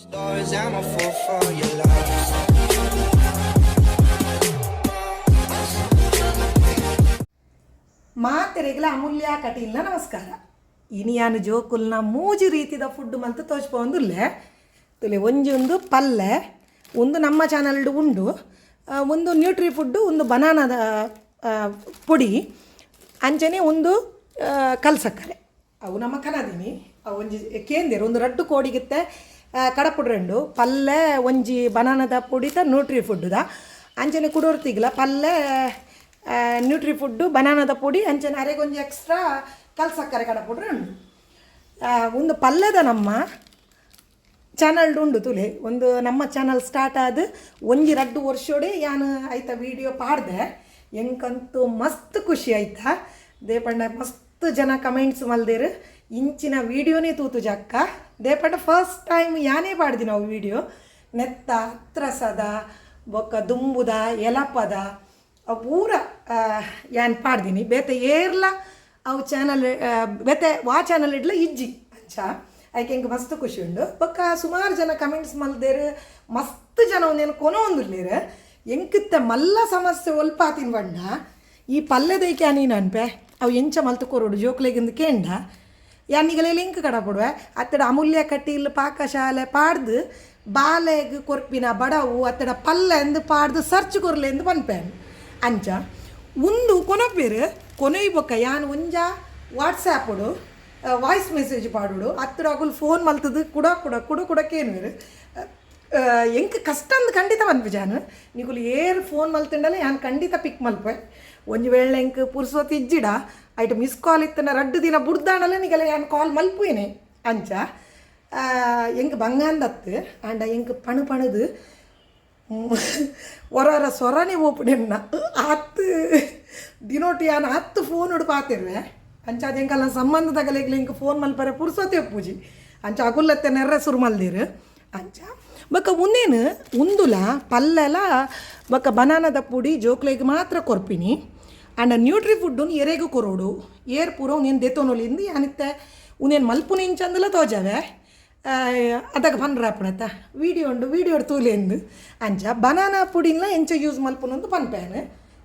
Stars, I'm a fool. ಮಾತೆರೆಗ್ಲ ಅಮೂಲ್ಯ ಕಟೀಲ್ನ ನಮಸ್ಕಾರ. ಇನಿಯಾನು ಜೋಕುಲ್ನ ಮೂಜಿ ರೀತಿದ ಫುಡ್ ಮಂತ್ ತೋಚ್ಪೊಂದುಲ್ಲೆ ತುಲೆ ಒಂಜಿ ಒಂದು ಪಲ್ಲೆ ಒಂದು ನಮ್ಮ ಚಾನಲ್ಡು ಉಂಡು ಒಂದು ನ್ಯೂಟ್ರಿ ಫುಡ್ಡು ಒಂದು ಬನಾನದ ಪುಡಿ ಅಂಚನೆ ಒಂದು ಕಲ್ಸಕ್ಕರೆ ಅವು ನಮ್ಮ ಕನದಿನಿ. ಅವು ಒಂಜಿ ಕೇಂದ್ರ ಒಂದು ರಡ್ಡು ಕೋಡಿಗಿತ್ತೆ ಕಡಪುಡು ಪಲ್ಲೆ, ಒಂಜಿ ಬನಾನದ ಪುಡಿತ ನ್ಯೂಟ್ರಿ ಫುಡ್ಡುದ ಅಂಚನೆ ಕುಡೋರ್ತಿಗ್ಲ ಪಲ್ಲೆ ನ್ಯೂಟ್ರಿ ಫುಡ್ಡು ಬನಾನದ ಪುಡಿ, ಅಂಚನೆ ಅರೆಗೊಂಜಿ ಎಕ್ಸ್ಟ್ರಾ ಕಲ್ಸಕ್ಕರೆ ಕಡಪುಡು ಉಂಡು ಒಂದು ಪಲ್ಲೆದ ನಮ್ಮ ಚಾನಲ್ಡ್ ಉಂಡು ತುಲೆ. ಒಂದು ನಮ್ಮ ಚಾನಲ್ ಸ್ಟಾರ್ಟ್ ಆದ ಒಂಜಿ ರಡ್ಡು ವರ್ಷೋಡೆ ಯಾನು ಆಯ್ತಾ ವಿಡಿಯೋ ಪಾಡ್ದೆ. ಎಂಕಂತೂ ಮಸ್ತ್ ಖುಷಿ ಆಯ್ತಾ. ದೇಪಂಡ ಮಸ್ತ್ ಜನ ಕಮೆಂಟ್ಸ್ ಮಲ್ದೇರು. ಇಂಚಿನ ವಿಡಿಯೋನೇ ತೂತು ಜಕ್ಕ. ದೇಪಂಡ ಫಸ್ಟ್ ಟೈಮ್ ಯಾನೇ ಪಾಡ್ದಿ ನಾವು ವಿಡಿಯೋ. ನೆತ್ತ ಹತ್ರಸದ ಬೊಕ್ಕ ದುಂಬುದ ಎಲಪದ ಅವು ಪೂರ ಯಾನ್ ಪಾಡ್ದಿನಿ. ಬೇತೆ ಏರ್ಲ ಅವು ಚಾನಲ್ ಬೇತೆ ವಾ ಚಾನಲ್ ಇಡ್ಲ ಇಜ್ಜಿ. ಅಂಚ ಆಯ್ಕೆ ಹಿಂಗೆ ಮಸ್ತ್ ಖುಷಿ ಉಂಡು. ಬೊಕ್ಕ ಸುಮಾರು ಜನ ಕಮೆಂಟ್ಸ್ ಮಲ್ದೇರು, ಮಸ್ತ್ ಜನ ಒಂದೇನು ಕೊನೋ ಒಂದುರ್ಲೇರು. ಎಂಕಿತ್ತ ಮಲ್ಲ ಸಮಸ್ಯೆ ಒಲ್ಪಾತಿನ ಬಣ್ಣ ಈ ಪಲ್ಯದೈಕೆ ನೀನು ಅನ್ಪೆ? ಅವು ಎಂಚ ಮಲ್ತು ಕೊರೋಡು ಜೋಕ್ಲೆಗಿಂದ ಕೇಂಡ. ಯಾನಿಗಲೇ ಲಿಂಕ್ ಕಡ ಕೊಡುವೆ ಅತ್ತಡ ಅಮೂಲ್ಯ ಕಟೀಲ್ ಪಾಕಶಾಲೆ ಪಾಡ್ದು ಬಾಲೆಗ್ ಕೊರ್ಪಿನ ಬಡವು, ಅತ್ತಡ ಪಲ್ಲೆ ಎಂದು ಪಾಡ್ದು ಸರ್ಚ್ ಕೊರ್ಲೆ ಎಂದು ಪನ್ಪೇನು ಅಂಚ ಒಂದು ಕೊನೊಪ್ಪೇರು, ಕೊನೊಯ್ಬೊಕ್ಕ ಯಾನ್ ಒಂಜ ವಾಟ್ಸಾಪುಡು ವಾಯ್ಸ್ ಮೆಸೇಜ್ ಪಾಡುಡು. ಅತ್ತಡ ಅಗುಲ್ ಫೋನ್ ಮಲ್ತದು, ಕುಡ ಕುಡ ಕುಡ ಕುಡಕ್ಕೇನು ಎಂಕ್ ಕಷ್ಟ ಅಂದ್ ಖಂಡಿತ ಬಂದ್ವಿ ಜಾನು. ನಿಗುಲು ಏರ್ ಫೋನ್ ಮಲ್ತಿಂಡಲ್ಲ ಯಾನ್ ಖಂಡಿತ ಪಿಕ್ ಮಲ್ಪೆ ಒಂಜಿ ವೇಳೆ ಎಂಕ್ ಪುರ್ಸೋತ್ ಇಜ್ಜಿಡ ಐಟ್ ಮಿಸ್ ಕಾಲ್ ಇತ್ತನ ರಡ್ಡು ದಿನ ಬುಡ್ದಾಣಲ್ಲ ನಿಗಲ್ಲ ಯಾನ್ ಕಾಲ್ ಮಲ್ಪುವೇನೆ? ಅಂಚ. ಎಂಕ್ ಬಂಗಾಂದತ್ತು, ಆಂಡ ಎಂಕ್ ಪಣು ಪಣದು. ಹೊರ ಸೊರನೆ ಓಪುಡೆನ್ನ ಹತ್ತು, ದಿನೋಟಿ ಯಾನ್ ಹತ್ತು ಫೋನ್ ಹುಡು ಪಾತಿರ್ವೆ. ಅಂಚ ಅದು ಹೆಂಗಲ್ಲ ಸಂಬಂಧದಾಗಲಿಗ್ಲಿ ಹಿಂಗೆ ಫೋನ್ ಮಲ್ಪರೆ ಪುರ್ಸೋತೇವೆ ಪೂಜಿ. ಅಂಚ ಅಗುಲ್ಲತ್ತೆ ನೆರ್ರೆ ಸುರು ಮಲ್ದಿರು. ಅಂಚ, ಬಕ್ಕ ಮುಂದೇನು ಉಂದುಲ ಪಲ್ಲೆಲ ಬಕ್ಕ ಬನಾನದ ಪುಡಿ ಜೋಕ್ಲೆಗ್ ಮಾತ್ರ ಕೊರ್ಪಿನಿ. ಆಂಡ ನ್ಯೂಟ್ರಿ ಫುಡ್ಡು ಎರೆಗೂ ಕೊರೋಡು ಏರ್ ಪೂರ ಉನೇನು ದೆತ್ತೋನೊಲಿಂದು ಯಾನಿತ್ತೆ ಉನೇನು ಮಲ್ಪುನ ಇಂಚಂದಲ ತೋಜವೆ ಅದಕ್ಕೆ ಪನ್ರಾಪಣತ ವೀಡಿಯೋ ಉಂಡು ವೀಡಿಯೋ ತೂಲೆಂದು ಅಂಚ ಬನಾನಾ ಪುಡಿನ ಎಂಚ ಯೂಸ್ ಮಲ್ಪುನೊಂದು ಪನ್ಪೇನು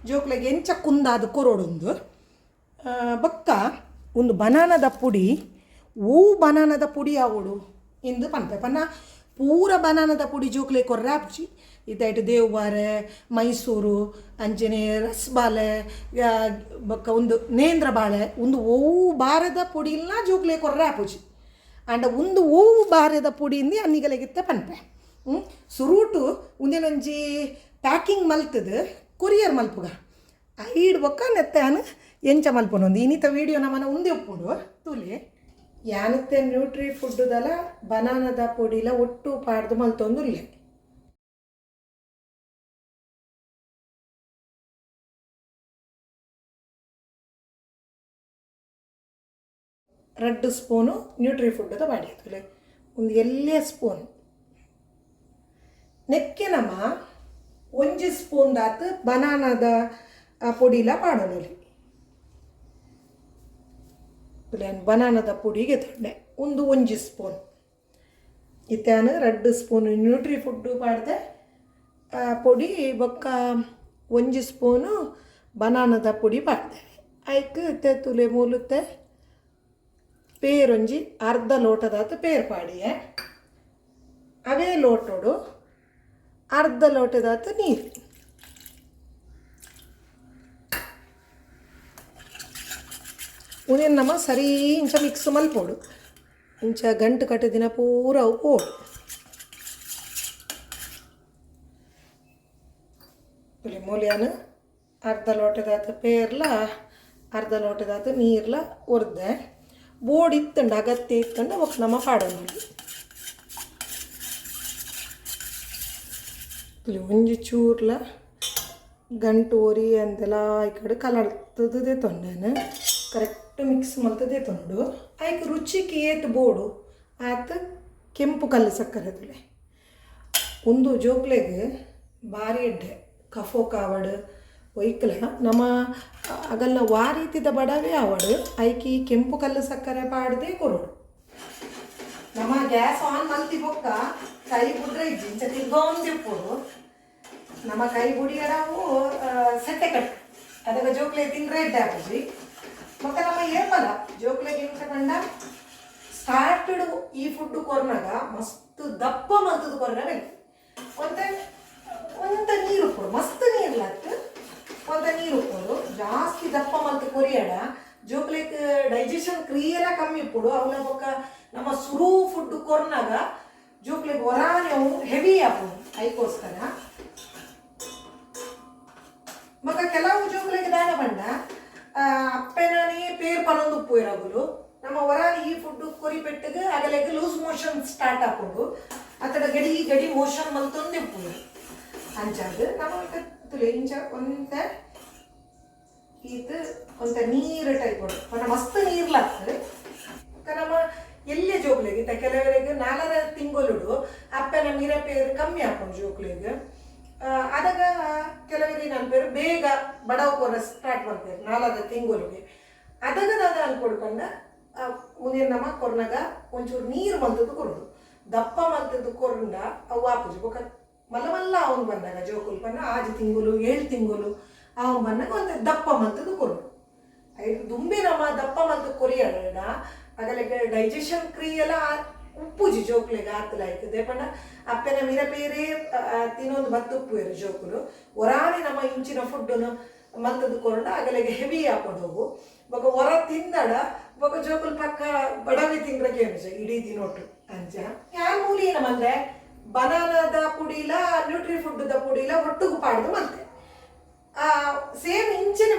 ಜೋಕ್ಲೆಗ್ ಎಂಚ ಕುಂದಾದ ಕೊರೋಡೊಂದು ಬಕ್ಕ ಒಂದು ಬನಾನದ ಪುಡಿ ಓ ಬನಾನದ ಪುಡಿ ಆವಡು ಇಂದು ಪನ್ಪೆ ಪನ್ನ ಪೂರ ಬನಾನದ ಪುಡಿ ಜೋಕ್ಲೆ ಕೊರ್ರೆ ಆಪುಜಿ ಇದಾಯ್ತು ದೇವ್ವಾರೆ, ಮೈಸೂರು ಅಂಜನೇಯ ರಸಬಾಲೆ ಬಕ್ಕ ಒಂದು ನೇಂದ್ರ ಬಾಳೆ, ಒಂದು ಓವು ಬಾರದ ಇಲ್ಲ ಜೋಗ್ಲೆ ಕೊರ್ರೆ ಪೂಜಿ. ಅಂಡ ಒಂದು ಓವು ಬಾರದ ಇಂದಿ ಅನ್ನಿಗಲೆಗಿತ್ತ ಪನ್ಪೆ. ಹ್ಞೂ ಸುರೂಟು ಒಂದೇನೊಂಜಿ ಪ್ಯಾಕಿಂಗ್ ಮಲ್ತದು ಕೊರಿಯರ್ ಮಲ್ಪುಗ. ಐಡ್ ಬೊಕ್ಕ ನೆತ್ತಾನು ಎಂಚ ಮಲ್ಪೊನೊಂದು. ಇನ್ನಿತ ವೀಡಿಯೋ ನಮ್ಮನ ಉಂದೆ ಒಪ್ಪುಡು. ತೂಲಿ, ಯಾನತ್ತೆ ನ್ಯೂಟ್ರಿ ಫುಡ್ಡುದಲ್ಲ ಬನಾನದ ಪುಡಿಲ ಒಟ್ಟು ಪಾಡ್ದು ಮಲ್ತೊಂದು ಇಲ್ಲೇ ರೆಡ್ ಸ್ಪೂನು ನ್ಯೂಟ್ರಿ ಫುಡ್ ಅಂತ ಮಾಡಿ ಮಾಡಿದ್ವಿ ಒಂದು ಎಲ್ಲೇ ಸ್ಪೂನ್. ನೆಕ್ಕೆ ನಮ್ಮ ಒಂಜಿ ಸ್ಪೂನ್ ದಾತು ಬನಾನದ ಪುಡಿಲ ಮಾಡೋಣಲಿ ಬನಾನದ ಪುಡಿಗೆ ತೊಂಡೆ ಒಂದು ಒಂಜಿ ಸ್ಪೂನ್. ಇತ್ತಾನು ರೆಡ್ ಸ್ಪೂನು ನ್ಯೂಟ್ರಿ ಫುಡ್ಡು ಮಾಡಿದೆ ಪುಡಿ ಬೊಕ್ಕ ಒಂಜಿ ಸ್ಪೂನು ಬನಾನದ ಪುಡಿ ಮಾಡಿದೆ ಆಯ್ಕೆ ತುಲೆ ಮೂಲುತ್ತೆ. ಪೇರೊಂಜಿ ಅರ್ಧ ಲೋಟದಾತ ಪೇರು ಪಾಡಿಯೆ ಅವೇ ಲೋಟೋಡು ಅರ್ಧ ಲೋಟದಾತ ನೀರು ಉನೇನು ನಮ್ಮ ಸರಿ ಇಂಚ ಮಿಕ್ಸ್ ಮಲ್ಪೋಡು ಇಂಚ ಗಂಟು ಕಟ್ಟ ದಿನ ಪೂರ ಅವು ಓಡು ಇಲ್ಲಿ ಮೂಲ್ಯಾನ ಅರ್ಧ ಲೋಟದಾತ ಪೇರ್ಲ ಅರ್ಧ ಲೋಟದಾತ ನೀರ್ಲ ಒರ್ದೆ ಬೋರ್ಡ್ ಇತ್ತಂಡ ಅಗತ್ಯ ಇತ್ತಂಡ ನಮ್ಮ ಪಾಡೋನಲ್ಲಿ ಇಲ್ಲಿ ಒಂಜಿ ಚೂರ್ಲ ಗಂಟು ಓರಿ ಅಂತೆಲ್ಲ ಈ ಕಡೆ ಕಲರ್ತದೇ ಕರೆಕ್ಟ್ ಮಿಕ್ಸ್ ಮಲ್ತದೇ ತೊಂಡು. ಆಯ್ಕೆ ರುಚಿಗೆ ಏತು ಬೋಡು ಆತ ಕೆಂಪು ಕಲ್ಲು ಸಕ್ಕರೆ ಒಂದು ಜೋಕ್ಲೆಗೆ ಭಾರಿ ಎಡ್ಡೆ, ಕಫೋ, ಕಾವಡ್ ಒಯ್ಕಲ ನಮ್ಮ ಅಗಲ್ಲ ವಾರೀತಿದ ಬಡವೆ ಆವಡು ಐಕಿ ಕೆಂಪು ಕಲ್ಲು ಸಕ್ಕರೆ ಪಾಡ್ದೆ ಕೊರೋಡು ನಮ್ಮ ಗ್ಯಾಸ್ ಆನ್ ಮಲ್ತಿ ಬೊಕ್ಕ ಕೈ ಬುಡ್ರೆ ಜಿಂಚ ತಿರ್ಗೊಂದಿಪ್ಪುಡು ನಮ್ಮ ಕೈ ಬುಡಿಯರಾವು ಸೆಟ್ಟೆ ಕಟ್ ಅದಕ್ಕೆ ಜೋಕ್ಲೆ ತಿಂದ್ರೆ ಹಾಕಿದ್ವಿ. ಮತ್ತೆ ನಮ್ಮ ಏಪಲ ಜೋಕ್ಲೆ ಕಂಡ ಸ್ಟಾರ್ಟೆಡ್ ಈ ಫುಡ್ ಕೊರ್ನಾಗ ಮಸ್ತ್ ದಪ್ಪ ಮಲ್ತದ ಕೊರ್ನ ಬೇಕು ಒಂದೇ ಒಂದ ನೀರು ಕೊಡು ಮಸ್ತ್ ನೀರು ಲತ್ ಒಂದ ನೀರು ಕೊಡು ಜಾಸ್ತಿ ದಪ್ಪ ಮಲ್ತು ಕೊರಿಯಡ ಜೋಕ್ಲೆಕ್ ಡೈಜೆಷನ್ ಕ್ರಿಯೆಲ್ಲ ಕಮ್ಮಿ ಇಪ್ಪುಡು. ಅವನ ಬೊಕ್ಕ ನಮ್ಮ ಸುರು ಫುಡ್ ಕೊರ್ನಾಗ ಜೋಕ್ಲೆಗ್ ಹೊರಾನೆವು ಹೆವಿ ಆಪು ಅದಕ್ಕೋಸ್ಕರ ಮಗ ಕೆಲವು ಜೋಕುಲಿಗೆ ದಾನ ಬಂಡ ಅಪ್ಪೆನಾನಿ ಪೇರ್ ಪನೊಂದು ಉಪ್ಪು ಇರಗುಲು ನಮ್ಮ ಹೊರಾನಿ ಈ ಫುಡ್ ಕೊರಿ ಅಗಲೆಗೆ ಲೂಸ್ ಮೋಷನ್ ಸ್ಟಾರ್ಟ್ ಹಾಕೊಂಡು ಅತಡ ಗಡಿ ಗಡಿ ಮೋಷನ್ ಮಲ್ತೊಂದು ಉಪ್ಪು ಅಂಚಾದ ನಮ್ಮ ತುಲೆ ಇಂಚ ಒಂದ ಇದು ಒಂತ ನೀರು ಟೈಪ್ ಕೊಡು ಪನ ಮಸ್ತ್ ನೀರ್ಲಾಗ್ತದೆ ನಮ್ಮ ಎಲ್ಲೇ ಜೋಕ್ಲಿಗೆ ಇತ್ತ ಕೆಲವರಿಗೆ ನಾಲ್ಕರ ತಿಂಗುಲುಡು ಅಪ್ಪನ ಮೀರ ಪೇರು ಕಮ್ಮಿ ಹಾಕೊಂಡು ಜೋಕ್ಲಿಗೆ ಅದಾಗ ಕೆಲವರಿಗೆ ನನ್ನ ಪೇರು ಬೇಗ ಬಡವ ಕೊರ ಸ್ಟಾರ್ಟ್ ಮಾಡ್ತಾರೆ ನಾಲ್ಕರ ತಿಂಗಳಿಗೆ ಅದಾಗ ನಾನು ಅನ್ಕೊಡ್ಕೊಂಡ ಮುಂದಿನ ನಮ್ಮ ಕೊರ್ನಾಗ ಒಂಚೂರು ನೀರು ಮಂತದ್ದು ಕೊರೋದು. ದಪ್ಪ ಮಂತದ್ದು ಕೊರಂಡ ಅವು ವಾಪಸ್ ಬೊಕ ಮಲ್ಲ ಮಲ್ಲ ಅವನು ಬಂದಾಗ ಜೋಕುಲ್ ಪನ್ನ ಆಜು ತಿಂಗಳು ಏಳು ತಿಂಗಳು ಅವನು ಬಂದಾಗ ಒಂದು ದಪ್ಪ ಮಂತದ ಕೊರು ಐದು ದುಂಬಿ ನಮ್ಮ ದಪ್ಪ ಮಂತ ಕೊರಿಯಡ ಅಗಲಿಗೆ ಡೈಜೆಷನ್ ಕ್ರಿಯೆಲ್ಲ ಉಪ್ಪುಜಿ ಜೋಕ್ಲೆಗೆ ಆಯ್ತದೆ. ದೇಪಂಡ ಅಪ್ಪನ ಮೀರ ಬೇರೆ ತಿನ್ನೊಂದು ಉಪ್ಪು ಇರು ಜೋಕುಲು. ಒರಾನೆ ನಮ್ಮ ಇಂಚಿನ ಫುಡ್ಡನ್ನು ಮಂತದ್ದು ಕೊಂಡ ಅಗಲಿಗೆ ಹೆವಿ ಹಾಕೊಂಡು ಹೋಗು. ಬೊಕ ಹೊರ ತಿಂದಡ, ಬೊಕ ಜೋಕುಲ್ ಪಕ್ಕ ಬಡವಿ ತಿಂಗ್ರಕ್ಕೆ ಅನಿಸ ಇಡೀ ದಿನೊಟ್ಟು ಅಂಚ ಯಾರ ಮೂಲಿ ನಮ್ಮಂದ್ರೆ ಬನಾನದ ಪುಡಿಲ ನ್ಯೂಟ್ರಿ ಫುಡ್ದ ಪುಡಿಲ ಒಟ್ಟಿಗೆ ಪಾಡ್ದು ಮತ್ತೆ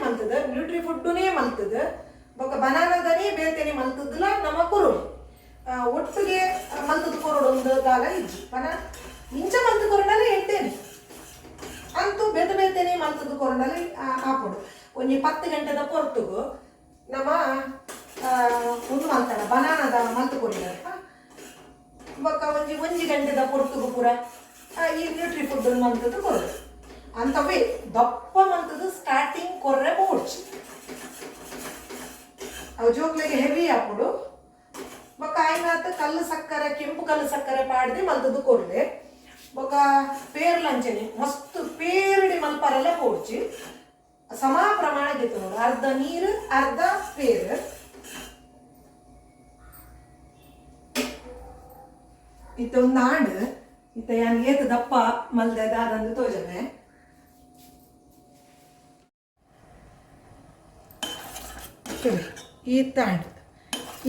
ಮಲ್ತದ ನ್ಯೂಟ್ರಿ ಫುಡ್ಡುನೇ ಮಲ್ತದ ಬೊಕ್ಕ ಬನಾನದನೇ ಬೇತೆನೆ ಮಲ್ತದಲ್ಲ ನಮ್ಮ ಕುರು ಒಟ್ಟಿಗೆ ಮಲ್ತದ ಕೊರೋಡು ಒಂದು ದಾಗ ಇಜ್ಜಿ ಬನ ಇಂಚ ಮಲ್ತ ಕೊರಡಲ್ಲ ಎಟ್ಟೇನೆ ಅಂತೂ ಬೇತ ಬೇತೆನೆ ಮಲ್ತದ ಕೊರಡಲ್ಲಿ ಹಾಕೊಡು. ಒಂಜಿ ಪತ್ತು ಗಂಟೆದ ಪೊರ್ತುಗು ನಮ್ಮ ಒಂದು ಮಲ್ತಾನ ಬನಾನದ ಮಲ್ತ ಕೊರಿಡ ಬೊಕ್ಕ ಒಂಜಿ ಒಂಜಿ ಗಂಟೆದ ಪೊರ್ತುಗು ಪೂರ ಈ ನ್ಯೂಟ್ರಿ ಫುಡ್ ಮಲ್ತದ ಕೊರಡು. ಅಂತವೇ ದಪ್ಪ ಸ್ಟಾರ್ಟಿಂಗ್ ಕೊರ್ರೆ ಬೋಡ್ಚಿ ಅವು ಜೋಕ್ಲಿಗೆ ಹೆವಿ ಹಾಕೊಡು ಬೊಕ್ಕ ಆಯ್ನಾತ ಕಲ್ಲು ಸಕ್ಕರೆ, ಕೆಂಪು ಕಲ್ಲು ಸಕ್ಕರೆ ಪಾಡ್ದೆ ಮಲ್ತದ್ದು ಕೊರ್ಲೆ ಪೇರ್ ಲಂಚನೆ, ಮಸ್ತ್ ಪೇರಡಿ ಮಲ್ಪರೆಲ್ಲ ಪೋಡ್ಚಿ ಸಮ ಪ್ರಮಾಣ ಗೆತ್ತು ನೋಡು, ಅರ್ಧ ನೀರು, ಅರ್ಧ ಪೇರ್. ಇತ್ತ ಒಂದು ಆಂಡ್ ಇತ್ತ ಯಾನ್ ಏತ್ ದಪ್ಪ ಮಲ್ದೆ ದಾದಂದು ತೋಜನೆ. ಸರಿ ಈ ತಾಂಡ್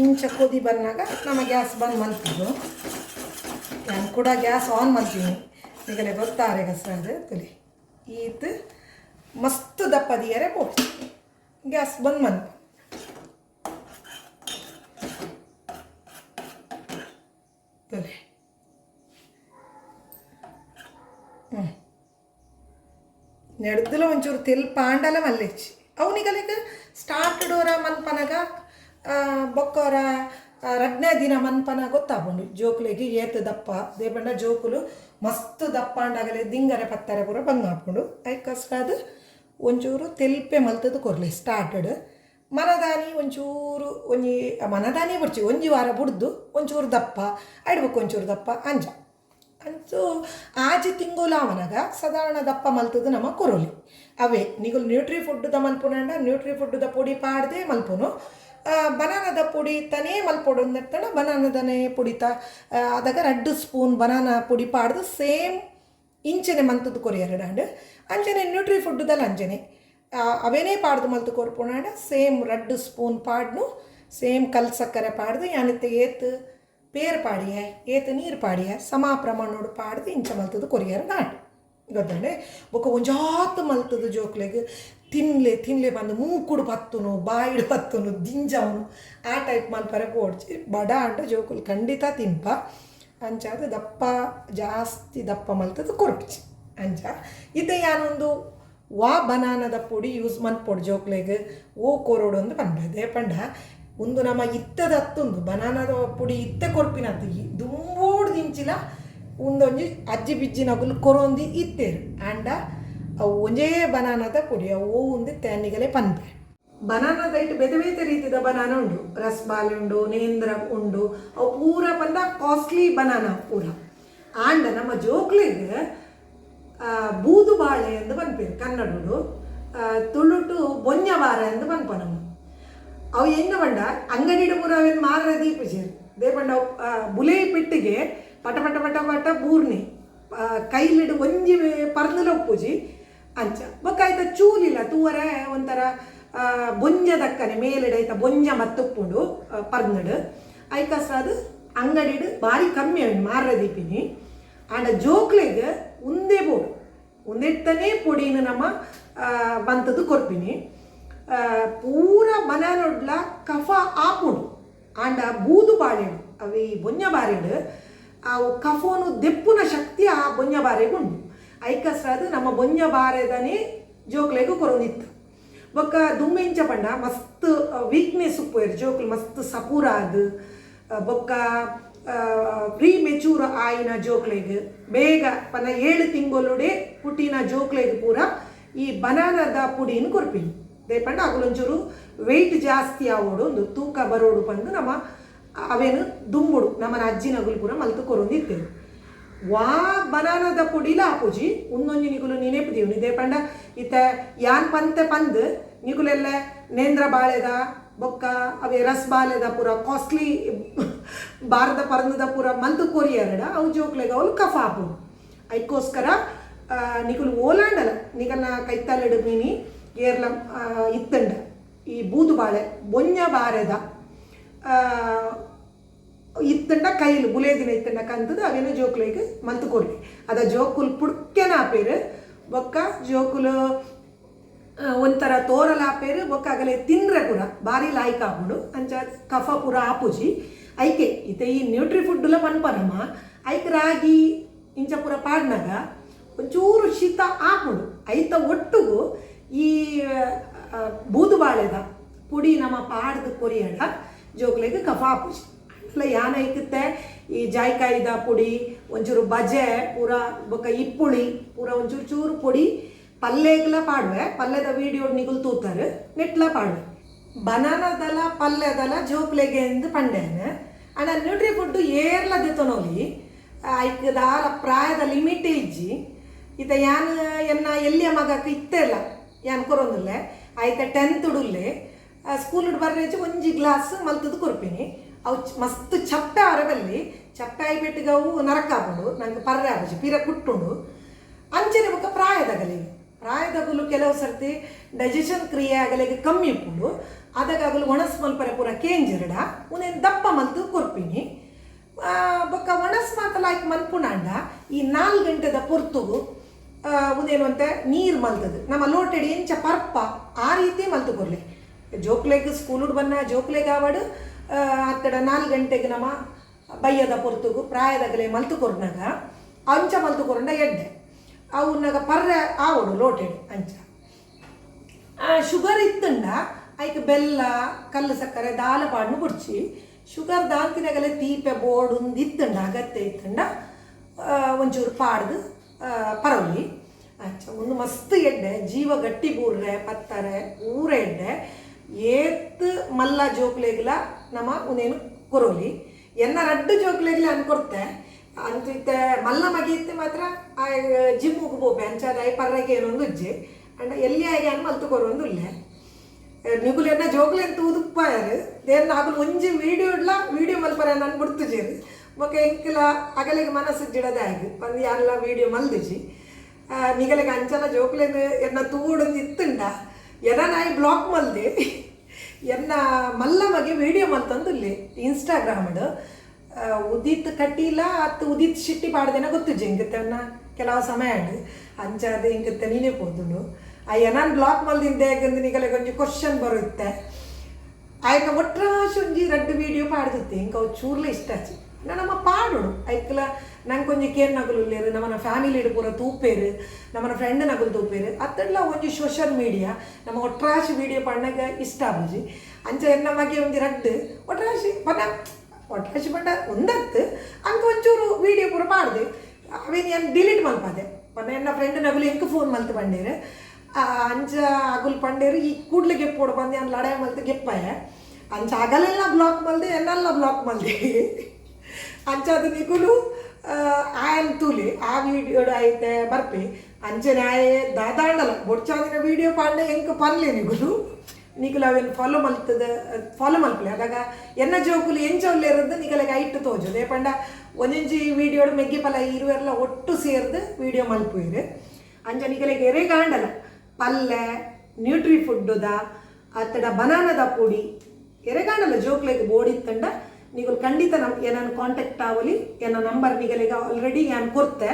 ಇಂಚ ಕುದಿ ಬಂದಾಗ ನಮ್ಮ ಗ್ಯಾಸ್ ಬಂದ್ ಮಲ್ತಿದ್ದು. ನಾನು ಕೂಡ ಗ್ಯಾಸ್ ಆನ್ ಮಾಡ್ತೀನಿ. ಈಗಲೇ ಗೊತ್ತಾರೆ ಗಸಂದು ತುಲಿ. ಈತ್ ಮಸ್ತ್ ದಪ್ಪದಿಯರೆ ಬೋಟ್ ಗ್ಯಾಸ್ ಬಂದ್ ಮನ್ ತುಲಿ. ಹ್ಞೂ ನೆಡ್ದಲ ಒಂಚೂರು ತೆಲ್ ಪಾಂಡಲ ಮಲ್ಲೆಚ್ಚಿ ಅವನಿಗಲೀಗ ಮನ್ಪನಗ ಬೊಕ್ಕವರ ರಡ್ನೇ ದಿನ ಮನ್ಪನ ಗೊತ್ತಾಗ್ಬೋದು. ಜೋಕುಲಿಗೆ ಏತ್ ದಪ್ಪ. ದೇಪಂಡ ಜೋಕುಲು ಮಸ್ತ್ ದಪ್ಪ ಅಂಡಾಗಲೆ ದಿಂಗರೆ ಪತ್ತರೆ ಪೂರ ಬಂಗ್ ಹಾಕೊಂಡು ಅದಕ್ಕೋಸ್ಕರ ಒಂಚೂರು ತೆಲ್ಪೆ ಮಲ್ತದ್ದು ಕೊರ್ಲಿ ಸ್ಟಾರ್ಟೆಡ್ ಮನದಾನಿ ಒಂಚೂರು, ಒಂಜಿ ಮನದಾನಿ ಬಿಡ್ಚಿ ಒಂಜಿ ವಾರ ಬುಡ್ದು ಒಂಚೂರು ದಪ್ಪ, ಐಡ್ಬೇಕು ಒಂಚೂರು ದಪ್ಪ, ಅಂಜ. ಅಂತೂ ಆಜಿ ತಿಂಗೋಲ ಅವನಗ ಸಾಧಾರಣ ದಪ್ಪ ಮಲ್ತದ್ದು ನಮ್ಮ ಕೊರೋಲಿ. ಅವೇ, ನಿಗುಲು ನ್ಯೂಟ್ರಿ ಫುಡ್ದ ಮಲ್ಪುನಂಡ ನ್ಯೂಟ್ರಿ ಫುಡ್ದ ಪುಡಿ ಪಾಡ್ದೆ ಮಲ್ಪುನು. ಬನಾನದ ಪುಡಿ ತನೇ ಮಲ್ಪೊಡು ನೆತ್ತಣ ಬನಾನದನೇ ಪುಡಿತ. ಅದಾಗ ರಡ್ಡು ಸ್ಪೂನ್ ಬನಾನ ಪುಡಿ ಪಾಡ್ದು ಸೇಮ್ ಇಂಚನೆ ಮಂತದ್ದು ಕೊರಿಯರಡಾಂಡ್ ಅಂಜನೆ ನ್ಯೂಟ್ರಿ ಫುಡ್ದಲ್ಲ ಅಂಜನೆ. ಅವೇನೇ ಪಾಡ್ದು ಮಲ್ತು ಕೊರ್ಪುನಾಂಡ ಸೇಮ್ ರಡ್ಡು ಸ್ಪೂನ್ ಪಾಡ್ನು, ಸೇಮ್ ಕಲ್ ಸಕ್ಕರೆ ಪಾಡ್ದು, ಯಾನಿತ್ತೆ ಏತ್ ಪೇರ್ ಪಾಡಿಯ, ಏತ್ ನೀರು ಪಾಡಿಯ, ಸಮ ಪ್ರಮಾಣೋಡು ಪಾಡ್ದು ಇಂಚ ಮಲ್ತದ್ದು ಕೊರಿಯರ ನಾಡು ಗೊತ್ತಂಡೆ? ಬೊಕ ಒಂಜಾತ್ ಮಲ್ತದ್ದು ಜೋಕ್ಲೆಗ್. ತಿನ್ಲೆ ತಿನ್ಲೆ ಬಂದು ಮೂಕುಡು ಪತ್ತುನು ಬಾಯಿಡು ಪತ್ತುನು ದಿಂಜವನು, ಆ ಟೈಪ್ ಮಲ್ಪರೆ ಪೋಡ್ಚಿ ಬಡ ಅಂಟ ಜೋಕುಲು ಖಂಡಿತ ತಿನ್ಪ. ಅಂಚಾದ ದಪ್ಪ, ಜಾಸ್ತಿ ದಪ್ಪ ಮಲ್ತದ್ದು ಕೊರ್ಪಿಚಿ. ಅಂಚ ಇದೆ ಯಾನೊಂದು ವಾ ಬನಾನದ ಪುಡಿ ಯೂಸ್ ಮನ್ಪೊಡು ಜೋಕ್ಲೆಗೆ. ಓ ಕೊರೋಡು ಒಂದು ಪಂಡ ಪಂಡ. ಒಂದು ನಮ್ಮ ಇತ್ತದ ಹತ್ತೊಂದು, ಬನಾನದ ಪುಡಿ ಇತ್ತೆ ಕೊರ್ಪಿನದ್ದು ದುಂಬೋಡು ದಿಂಚಿಲ ಒಂದೊಂಜಿ ಅಜ್ಜಿ ಬಿಜ್ಜಿ ನಗುಲು ಕೊರೊಂದಿ ಇತ್ತೇರು. ಆಂಡ ಅವು ಬನಾನದ ಪುಡಿ ಅವು ಒಂದು ತೆನ್ನಿಗಲೆ ಪನ್ಪೆ ಬನಾನದ ಇಟ್ಟು ಬೇತೆ ಬೇತೆ ರೀತಿದ ಬನಾನ ಉಂಡು ರಸ್ಬಾಲ್ ಉಂಡು, ನೇಂದ್ರ ಉಂಡು, ಅವು ಪೂರ ಬಂದ ಕಾಸ್ಟ್ಲಿ ಬನಾನ ಪೂರ. ಆಂಡ ನಮ್ಮ ಜೋಕ್ಲಿಗೆ ಬೂದು ಬಾಳೆ ಎಂದು ಪನ್ಪೇರು ಕನ್ನಡಡು ತುಳುಟು ಬೊಂಜವಾರ ಎಂದು ಬನ್ಪ ನಮ್ಮ ಅವು ಎನ್ನ ಬಂಡ? ಅಂಗಡಿಡು ಪೂರ ಅವೇನು ಮಾರ ದೀಪಿಸಿರು ದೇ ಬಂಡ ಬುಲೆ ಪಿಟ್ಟಿಗೆ ಪಟ ಪಟ ಪಟ ಪಟ ಬೂರ್ನಿ. ಕೈಲಿಡು ಒಂಜಿ ಪರ್ದಲ ಒಪ್ಪುಜಿ ಅಂಚ. ಬೊಕ್ಕಾಯ್ತ ಚೂಲಿಲ್ಲ ತೂವರೆ ಒಂಥರ ಆ, ಬೊಂಜ ದಕ್ಕನೆ ಮೇಲಿಡ ಐತ ಬೊಂಜ ಮತ್ತುಪ್ಪುಂಡು ಪರ್ನಡು ಐಕಸ ಅದು ಅಂಗಡಿಡು ಭಾರಿ ಕಮ್ಮಿ ಅವನು ಮಾರ್ರೆ ದೀಪಿನಿ. ಆಂಡ ಜೋಕ್ಲೆಗ್ ಉಂದೇ ಬೋಡು ಒಂದೆತ್ತನೇ ಪೊಡಿನ ನಮ್ಮ ಬಂತದ್ದು ಕೊರ್ಪಿನಿ. ಪೂರ ಮನೆಯೊಡ್ಲ ಕಫ ಆಪುಡು. ಆಂಡ ಬೂದು ಬಾಳೆಡು ಅವಿ ಬೊಂಜ ಬಾರೆಡು ಅವು ಕಫೋನು ದೆಪ್ಪುನ ಶಕ್ತಿ ಆ ಬೊಂಜ ಬಾರೆಗೆ ಉಂಡು ಐಕಸ್ರಾದು ನಮ್ಮ ಬೊಂಜ ಬಾರೆದನೆ ಜೋಕ್ಲೆಗ್ ಕೊರೊಂದಿತ್ತು. ಬೊಕ್ಕ ದುಮ್ಮೆಂಚ ಪಂಡ, ಮಸ್ತ್ ವೀಕ್ನೆಸ್ ಉಪ್ಪುವೆರ್ ಜೋಕ್ಲು ಮಸ್ತ್ ಸಪೂರ ಅದು ಬೊಕ್ಕ ಪ್ರೀ ಮೆಚೂರ್ ಆಯಿನ ಜೋಕ್ಲೆಗ್, ಬೇಗ ಪನ ಏಳು ತಿಂಗಳೊಡೆ ಪುಟ್ಟಿನ ಜೋಕ್ಲೆಗ್ ಪೂರ ಈ ಬನಾನದ ಪುಡಿನ ಕೊರ್ಪಿನಿ ದೇಪಂಡ ಅಗಲೊಂಚೂರು ವೆಯ್ಟ್ ಜಾಸ್ತಿ ಆವೋಡು, ಒಂದು ತೂಕ ಬರೋಡು ಬಂದು ನಮ್ಮ ಅವೇನು ದುಮ್ಮುಡು ನಮ್ಮನ ಅಜ್ಜಿನಗುಲು ಪೂರ ಮಲ್ತು ಕೊರೊಂದಿರ್ತೇವೆ ವಾ ಬನಾನದ ಪುಡಿಲ ಆಪುಜಿ ಉನ್ನೊಂಜಿ ನಿಗುಲು ನೆನೆಪುದೀವು ನಿದೆ ಪಂಡ ಇತ ಯಾನ್ ಪಂತೆ ಪಂದ್ ನಿಗುಲೆಲ್ಲ ನೇಂದ್ರ ಬಾಳೆದ ಬೊಕ್ಕ, ಅವೇ ರಸ್ ಬಾಳೆದ ಪೂರ ಕಾಸ್ಟ್ಲಿ ಬಾರದ ಪರಂದದ ಪೂರ ಮಂತು ಕೊರಿಯರಡ ಅವು ಜೋಕ್ಲೆಗ ಅವಳು ಕಫ ಆಪುಡು ಅದಕ್ಕೋಸ್ಕರ ನಿಗುಲು ಓಲಾಂಡಲ. ನಿಗನ್ನ ಕೈತಲ್ಲಿಡು ಮೀನಿ ಏರ್ಲ ಇತ್ತಂಡ. ಈ ಬೂದು ಬಾಳೆ ಬೊಂಜ ಬಾರೆದ ಇತ್ತಂಡ ಕೈಲು, ಬುಲೇದಿನ ಇತ್ತಂಡ ಕಂತದ ಅವೇನು ಜೋಕುಲಿಗೆ ಮಂತು ಕೊಡ್ಲಿ. ಅದ ಜೋಕುಲ್ ಪುಡ್ಕೆನ ಆಪೇರು, ಬೊಕ್ಕ ಜೋಕುಲು ಒಂಥರ ತೋರಲ ಆಪೇರು, ಬೊಕ್ಕ ಆಗಲೇ ತಿಂದ್ರೆ ಪುರ ಭಾರಿ ಲಾಯ್ಕ್ ಆಪುಡು ಅಂಚ ಕಫ ಪೂರ ಆಪುಜಿ. ಐಕೆ ಇತ ಈ ನ್ಯೂಟ್ರಿ ಫುಡ್ಡುಲ ಐಕ್ ರಾಗಿ ಇಂಚ ಪೂರ ಪಾಡ್ನಾಗ ಒಂಚೂರು ಶೀತ ಆಪುಡು ಐತ ಒಟ್ಟುಗು ಈ ಬೂದು ಬಾಳೆದ ಪುಡಿ ನಮ್ಮ ಪಾಡ್ದು ಕೊರಿಯಡ ಜೋಕುಲಿಗೆ ಕಫ ಆಪುಜಿ. ಅಲ್ಲ ಯಾನ ಇಕ್ಕತ್ತೆ. ಈ ಜಾಯ್ಕಾಯಿದ ಪುಡಿ, ಒಂಚೂರು ಬಜೆ, ಪೂರ ಬೊಕ ಇಪ್ಪುಳಿ, ಪೂರ ಒಂಚೂರು ಚೂರು ಪುಡಿ. ಪಲ್ಲೆಗ್ಲ ಪಾಡ್ವೆ, ಪಲ್ಲೆದ ವಿಡಿಯೋ ನಿಗುಲ್ ತೂತಾರೆ, ನೆಟ್ಲ ಪಾಡ್ವೆ. ಬನಾನದಲ ಪಲ್ಯದಲ ಜೋಕ್ಲೆಗೆ ಎಂದು ಪಂಡೇನ. ಅಣ್ಣ ನ್ಯೂಟ್ರಿ ಫುಡ್ ಏರ್ಲ ಐಕ್ ಐಕದ ಪ್ರಾಯದ ಲಿಮಿಟ್ ಇಜ್ಜಿ ಇತ ಯಾನ್, ಎನ್ನ ಎಲ್ಲಿಯ ಮಗಕ್ಕೆ ಇತ್ತೆಲ್ಲ ಯಾನ್ ಕೊರೊಂದುಲ್ಲೆ. ಆಯ್ತ ಟೆಂತ್ ಉಡುಲ್ಲೆ. ಸ್ಕೂಲ್ ಬರ್ರೇಜ್ ಒಂಜಿ ಗ್ಲಾಸ್ ಮಲ್ತದು ಕೊರ್ಪಿನಿ. ಅವು ಮಸ್ತ್ ಚಪ್ಪೆ ಅರವಲ್ಲಿ ಚಪ್ಪೆ ಅವು ನರಕಾಪುಂಡು ನಂಗೆ ಪರ್ರೆ ಆಪುಜಿ ಪೀರ ಕುಟ್ಟುಂಡು. ಅಂಚನೆ ಬುಕ್ಕ ಪ್ರಾಯದಾಗಲಿ. ಪ್ರಾಯದಾಗಲು ಕೆಲವು ಸರ್ತಿ ಡೈಜೆಷನ್ ಕ್ರಿಯೆ ಆಗಲಿಗೆ ಕಮ್ಮಿ ಇಪ್ಪುಂಡು ಅದಕ್ಕಾಗಲು ಒಣಸ್ ಮಲ್ಪರೆ ಪೂರ ಕೇಂಜಿರಡ. ಉನೇನು ದಪ್ಪ ಮಲ್ತು ಕೊರ್ಪಿನಿ. ಬೊಕ್ಕ ಒಣಸ್ ಮಾತಲಾಯ್ಕೆ ಮನ್ಪುಣಾಂಡ ಈ ನಾಲ್ಕು ಗಂಟೆದ ಪೊರ್ತುಗು ಉಂದೇನು ಅಂತ ನೀರು ಮಲ್ತದು. ನಮ್ಮ ಲೋಟೆಡಿ ಎಂಚ ಪರ್ಪ ಆ ರೀತಿ ಮಲ್ತು ಕೊರ್ಲಿ ಜೋಕ್ಲೆಗ್ ಸ್ಕೂಲುಡ್ ಬನ್ನ ಜೋಕ್ಲೆಗ್ ಆವಡು ಅತ್ತಡ ನಾಲ್ಕು ಗಂಟೆಗೆ ನಮ್ಮ ಬಯ್ಯದ ಪೊರ್ತುಗು ಪ್ರಾಯದಗಲೆ ಮಲ್ತು ಕೊರ್ನಾಗ ಅಂಚ ಮಲ್ತು ಕೊರಂಡ ಎಡ್ಡೆ ಅವನ್ನಾಗ ಪರ್ರೆ ಆವಡು ಲೋಟೆಡು ಅಂಚ. ಶುಗರ್ ಇತ್ತಂಡ ಐಕ್ ಬೆಲ್ಲ, ಕಲ್ಲು ಸಕ್ಕರೆ, ದಾಲ ಪಾಡ್ನು ಬುಡ್ಚಿ ಶುಗರ್ ದಾಂತಿನಾಗಲೇ ತೀಪೆ ಬೋರ್ಡ್ ಒಂದು ಇತ್ತಂಡ, ಅಗತ್ಯ ಇತ್ತಂಡ ಒಂಚೂರು ಪಾಡ್ದು ಪರವಲಿ ಅಂಚ, ಒಂದು ಮಸ್ತ್ ಎಡ್ಡೆ, ಜೀವ ಗಟ್ಟಿ ಬೂರ್ರೆ, ಪತ್ತರೆ, ಊರ ಎಡ್ಡೆ. ಏತ್ ಮಲ್ಲ ಜೋಕ್ಲೆಗ್ಲ ನಮ ಉನೇನು ಕೊರೋಲಿ. ಎನ್ನ ರಡ್ಡು ಜೋಕ್ಲೆಗ್ಲ ಅನ್ಕೊಡ್ತೆ ಅಂತ ಇತ್ತೆ ಮಲ್ಲ ಮಗಿತ್ತೆ ಮಾತ್ರ ಜಿಮ್ ಬೋಬೆ ಅಂಚಾದ ಐ ಪರ್ರೆಗೆ ಏನೊಂದು ಉಜ್ಜೆ. ಅಂಡ ಎಲ್ಲಿ ಆಗಿ ಅನ್ ಮಲ್ತು ಕೊರೊಂದು ಇಲ್ಲೇ ನಿಗುಲೆನ್ನ ಜೋಗ್ಲೆ ಅಂತ ಉದುಪ್ಪಾಯರು ಆಗಲು ಒಂಜಿ ವೀಡಿಯೋ ಇಡ್ಲ, ವೀಡಿಯೋ ಮಲ್ಪರ ನಾನು ಬಿಡ್ತುಜೇರು ಬೊಕ ಎಂಕಲ ಅಗಲಿಗೆ ಮನಸ್ಸು ಜಿಡದೆ ಆಗಿ. ಬಂದು ಎಲ್ಲ ವೀಡಿಯೋ ಮಲ್ದಿಜಿ. ನಿಗಲಿಗೆ ಅಂಚಲ ಜೋಕ್ಲೆನ್ ಎನ್ನ ತೂಡೊಂದು ಇತ್ತುಂಡ. ಎನ್ನ ನಾಯಿ ಬ್ಲಾಕ್ ಮಲ್ದೆ. ಎನ್ನ ಮಲ್ಲ ಮಗೆ ಇಲ್ಲಿ ಮಲ್ತಂದುಲ್ಲೆ ಇನ್ಸ್ಟಾಗ್ರಾಮ್ಡ್ ಉದಿತ್ ಕಟ್ಟಿಲ್ಲ ಅತ್ತು ಉದಿತ್ ಶಿಟ್ಟಿ ಪಾಡ್ದೇನ ಗೊತ್ತು ಜಂಗತ್ತವನ್ನ ಕೆಲವು ಸಮಯ ಆಡು ಅಂಚಾದ ಹಿಂಗತ್ತೆ, ನೀನೇ ಪೋದುಂಡು ಅಯ್ಯ, ನಾನು ಬ್ಲಾಕ್ ಮಲ್ದಿಂದ ಹೇಗಂದು ನಿಗಲೆ ಕೊಂಚ ಕ್ವಶನ್ ಬರುತ್ತೆ. ಆಯ್ಕೆ ಒಟ್ರಾಶ್ ಒಂಜಿ ರಡ್ಡು ವೀಡಿಯೋ ಪಾಡ್ದಿತ್ತೆ. ಹಿಂಗ ಅವು ಚೂರ್ಲ ಇಷ್ಟ ಆಚಿ. ನಮ್ಮ ಪಾಡುಡು ಐಕ್ಲ ನಂಗೆ ಕೊಂಚ ಕೇರ್ ನಗಲು ಉಳ್ಳೇರು ನಮ್ಮನ ಫ್ಯಾಮಿಲಿ ಪೂರ ತೂಪೇರು ನಮ್ಮನ ಫ್ರೆಂಡ್ ನಗಲು ತೂಪೇರು ಅತ್ತಡ್ಲ ಒಂಜಿ ಸೋಷಲ್ ಮೀಡಿಯಾ ನಮ್ಮ ಒಟ್ರಾಶ್ ವೀಡಿಯೋ ಪಣ್ಣಗ ಇಷ್ಟ ಆಬುಜಿ ಅಂಚ ಎನ್ನ ಮಗೆ ಒಂಜಿ ರಡ್ಡು ಒಟ್ರಾಶಿ ಪನ್ನ ಒಟ್ರಾಶಿ ಪಂಡ ಒಂದತ್ತು ಅಂಕ ಒಂಚೂರು ವೀಡಿಯೋ ಪೂರ ಪಾಡ್ದೆ ಅವೇನು ಏನು ಡಿಲೀಟ್ ಮಲ್ಪದೆ ಪನ್ನ ಎನ್ನ ಫ್ರೆಂಡ್ ನಗಲು ಎಂಕ ಫೋನ್ ಮಲ್ತು ಬಂಡೇರು ಆ, ಅಂಚ ಅಗುಲ್ ಪಂಡೇರು ಈ ಕೂಡ್ಲೆ ಗೆಪ್ಪೋಡು ಬಂದು ನಾನು ಲಡೆ ಮಲ್ತು ಗೆಪ್ಪಾಯ ಅಂಚ ಅಗಲೆಲ್ಲ ಬ್ಲಾಕ್ ಮಲ್ದೆ ಎನ್ನೆಲ್ಲ ಬ್ಲಾಕ್ ಮಲ್ದೆ ಅಂಚ ಅದು ನಿಗುಲು ಆಯನ್ ತೂಲಿ, ಆ ವಿಡಿಯೋ ಐತೆ, ಬರ್ಪೆ. ಅಂಚನೆ ಆಯೆ ದಾದಾಂಡಲ. ಬೊಡ್ಚಾದಿನ ವಿಡಿಯೋ ಪಾಂಡೆ ಎಂಕ ಪನ್ಲೆ ನಿಗುಲು? ನಿಗುಲು ಅವೇನು ಫಾಲೋ ಮಲ್ತದ ಫಾಲೋ ಮಲ್ಪಲೆ. ಅದಾಗ ಎನ್ನ ಜೋಕುಲು ಎಂಚೊಲ್ಲೆ ಇರೋದು? ನಿಗಲಿಗೆ ಐಟ್ಟು ತೋಜು ದೇಪಂಡ ಒಂದೊಂಜಿ ವಿಡಿಯೋಡು ಮೆಗ್ಗೆ ಪಲ ಇರುವೆಲ್ಲ ಒಟ್ಟು ಸೇರ್ದು ವಿಡಿಯೋ ಮಲ್ಪುವೆರು. ಅಂಚ ನಿಗಲಿಗೆ ಎರೆಗಾಂಡಲ ಪಲ್ಲೆ ನ್ಯೂಟ್ರಿ ಫುಡ್ಡುದ ಅತ್ತಡ ಬನಾನದ ಪುಡಿ. ಎರೆಗಾಂಡಲ ಬೋಡಿ ಬೋಡಿತ್ತಂಡ ನಿಗುಲು ಖಂಡಿತ ನಮ್ ಏನನ್ನು ಕಾಂಟ್ಯಾಕ್ಟ್ ಆವಲಿ ಏನೋ ನಂಬರ್ ನಿಗಲಿಗೆ ಆಲ್ರೆಡಿ ನಾನು ಕೊರ್ತೆ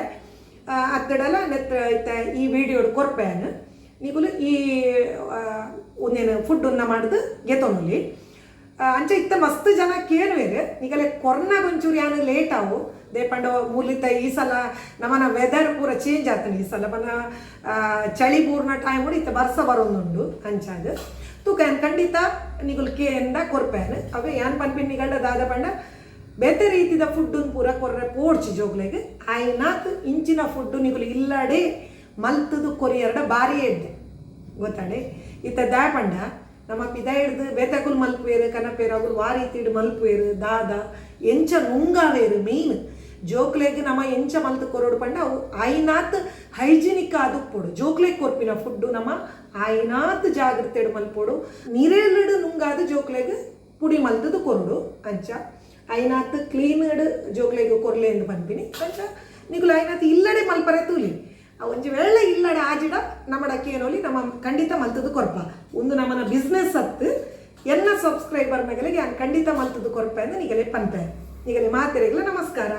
ಅತ್ತಡಲ್ಲ ಅತ್ತಡಲ ನೆತ್ತ ಐತ ಈ ವಿಡಿಯೋಡ್ ಕೊರ್ಪೇನು ನಿಗುಲು ಈ ಒಂದೇನು ಫುಡ್ ಉನ್ನ ಮಾಡುದು ಗೆತೊನುಲಿ ಅಂಚ ಇತ್ತ ಮಸ್ತ್ ಜನ ಕೇಳುವೇರು. ನಿಗಲೆ ಕೊರ್ನಾಗ ಒಂಚೂರು ಯಾನು ಲೇಟ್ ಆವು. ದೇಪಂಡ ಮೂಲಿತ ಈ ಸಲ ನಮ್ಮನ ವೆದರ್ ಪೂರ ಚೇಂಜ್ ಆಗ್ತಾನೆ ಈ ಸಲ. ಮನ ಚಳಿ ಪೂರ್ಣ ಟೈಮ್ ಇತ್ತ ಬರ್ಸ ಬರೋದುಂಡು ಅಂಚಾಗ ತೂಕ ಏನ್? ಖಂಡಿತ ನಿಗುಲ್ ಕೇಂದ ಕೊರ್ಪೇನು ಅವೆ ಯಾನ್ ಪನ್ಪಿನ್ ನಿಗಂಡ ದಾದ ಪಂಡ ಬೇತೆ ರೀತಿದ ಫುಡ್ ಪೂರ ಕೊರ್ರೆ ಪೋಡ್ಚಿ ಜೋಗ್ಲೆಗೆ. ಐನಾತ್ ಇಂಚಿನ ಫುಡ್ಡು ನಿಗುಲು ಇಲ್ಲಡೆ ಮಲ್ತದು ಕೊರಿಯರ್ಡ ಬಾರಿ ಎಡ್ಡೆ. ಗೊತ್ತಾಡೆ? ಇತ್ತ ದಾಪಂಡ ನಮ್ಮ ಪಿದ ಹಿಡ್ದು ಬೇತಕುಲ್ ಮಲ್ಪುವೇರು, ಕನಪೇರು ಅಗುಲು ವಾರಿ ತಿಡು ಮಲ್ಪುವೇರು, ದಾದ, ಎಂಚ ನುಂಗಾವೇರು ಮೀನ್. ಜೋಕ್ಲೆಗ್ ನಮ್ಮ ಎಂಚ ಮಲ್ತು ಕೊರೋಡು ಪಂಡ, ಅವು ಐನಾತ್ ಹೈಜಿನಿಕ್ ಆದು ಪೋಡು ಜೋಕ್ಲೆಗ್ ಕೊರ್ಪಿನ ಫುಡ್ಡು ನಮ್ಮ ಐನಾತ್ ಜಾಗ್ರತೆಡು ಮಲ್ಪೋಡು. ನೀರೆಲ್ಲಡು ನುಂಗಾದ ಜೋಕ್ಲೆಗ್ ಪುಡಿ ಮಲ್ತದು ಕೊರಡು, ಅಂಚ. ಐನಾತ್ ಕ್ಲೀನ್ಡ್ ಜೋಕ್ಲೆಗ್ ಕೊರ್ಲೆ ಎಂದು ಪನ್ಪಿನಿ ಅಂಚ. ನಿಗುಲು ಐನಾತ್ ಇಲ್ಲಡೆ ಮಲ್ಪರೆ ತೂಲಿ. ಒಂಜಿ ವೇಳೆ ಇಲ್ಲಡೆ ಆಜಿಡ ನಮ್ಮಡಕ್ಕೆ ಏನೋಲಿ, ನಮ್ಮ ಖಂಡಿತ ಮಲ್ತದು ಕೊರ್ಪ. ಒಂದು ನಮ್ಮನ ಬಿಸ್ನೆಸ್ ಹತ್ತು ಎಲ್ಲ ಸಬ್ಸ್ಕ್ರೈಬರ್ ಮೇಲೆ ಖಂಡಿತ ಮಲ್ತದು ಕೊರ್ಪ ಎಂದು ನಿಗಲೆ ಪಂತೆ ನಿಗಲೆ ಮಾತೆರೆಗ್ಲ ನಮಸ್ಕಾರ.